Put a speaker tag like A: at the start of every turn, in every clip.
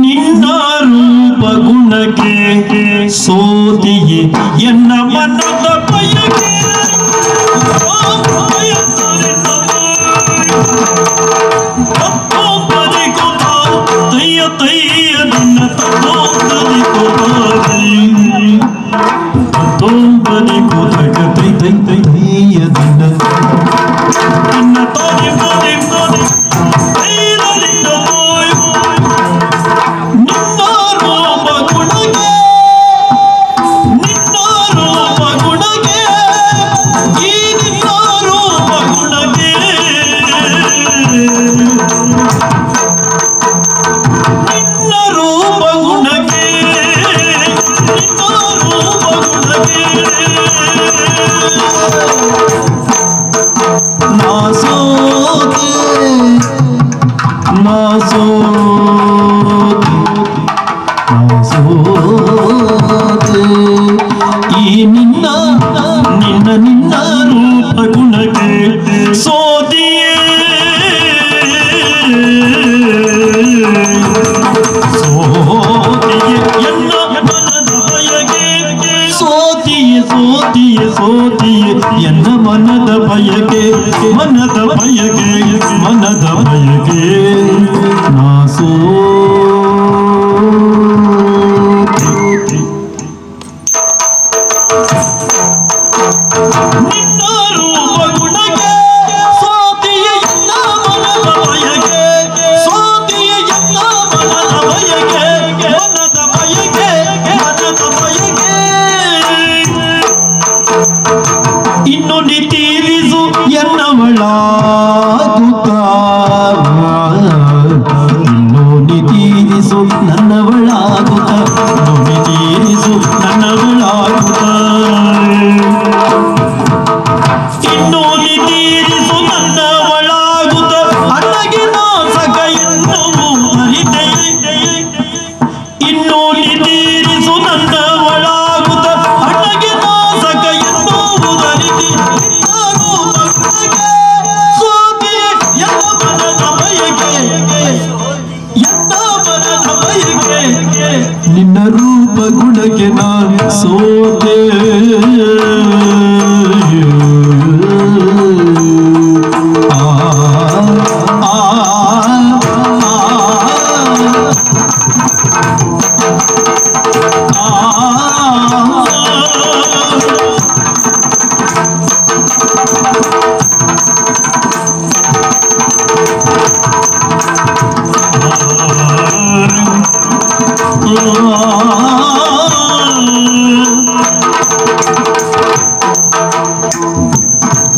A: ನಿನ್ನ ರೂಪ ಗುಣಕ್ಕೆ ಸೋತಿಯೇ ಎನ್ನ ಮನ Thank you. ಬಯಕೆಯ ಎನ್ನ ಮನದ ಬಯಕೆ ಮನದ ಬಯಕೆ ಮನದ ಬಯಕೆ ನಾ ಸೋ తాగుతా నిన్ను తీసు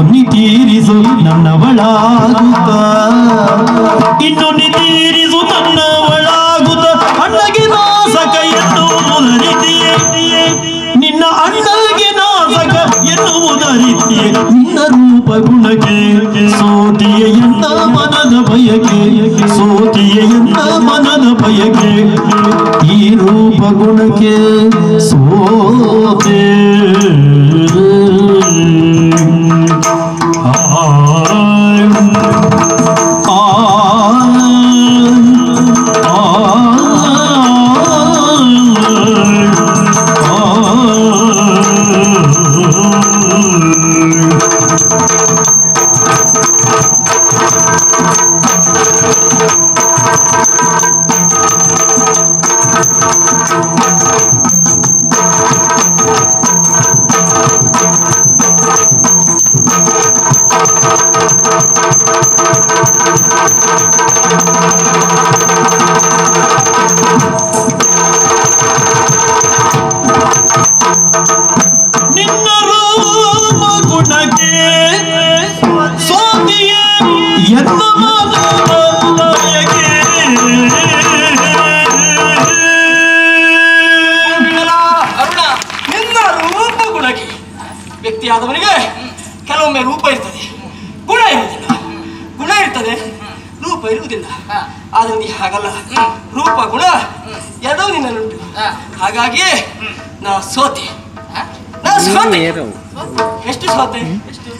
A: ನೀ ತೀರಿಸು ನನ್ನ ಇನ್ನು ನೀ ತೀರಿಸು ನನ್ನ ಒಳಾಗುತ್ತ ಅಣ್ಣಗೆ ನಾಸಕ ಎನ್ನುವುದರಿತಿಯೇ ನಿನ್ನ ಅಣ್ಣಗೆ ನಾಸಕ ಎನ್ನುವುದರಿತಿಯೇ ನಿನ್ನ ರೂಪ ಗುಣಗೆ ಸೋತಿಯ ಎಂದ ಮನದ ಬಯಕೆ, ಸೋತಿಯ ಎಂದ ಮನದ ಬಯಕೆ. ಈ ರೂಪ ಗುಣಕ್ಕೆ ಸೋತೆ. Oh, oh, oh, oh, oh.
B: ವ್ಯಕ್ತಿಯಾದವನಿಗೆ ಕೆಲವೊಮ್ಮೆ ರೂಪ ಇರ್ತದೆ. ಗುಣ ಇರುವುದಿಲ್ಲ. ಗುಣ ಇರ್ತದೆ. ರೂಪ ಇರುವುದಿಲ್ಲ. ಆದ್ರೆ ನೀ ಹಾಗಲ್ಲ. ರೂಪ ಗುಣ ಎರಡೂ
C: ನಿನ್ನಲ್ಲುಂಟು.
B: ಹಾಗಾಗಿ ನಾ ಸೋತೆ? ನಾ ಸೋತೆ. ಎಷ್ಟು ಸೋತೆ?
C: ಎಷ್ಟು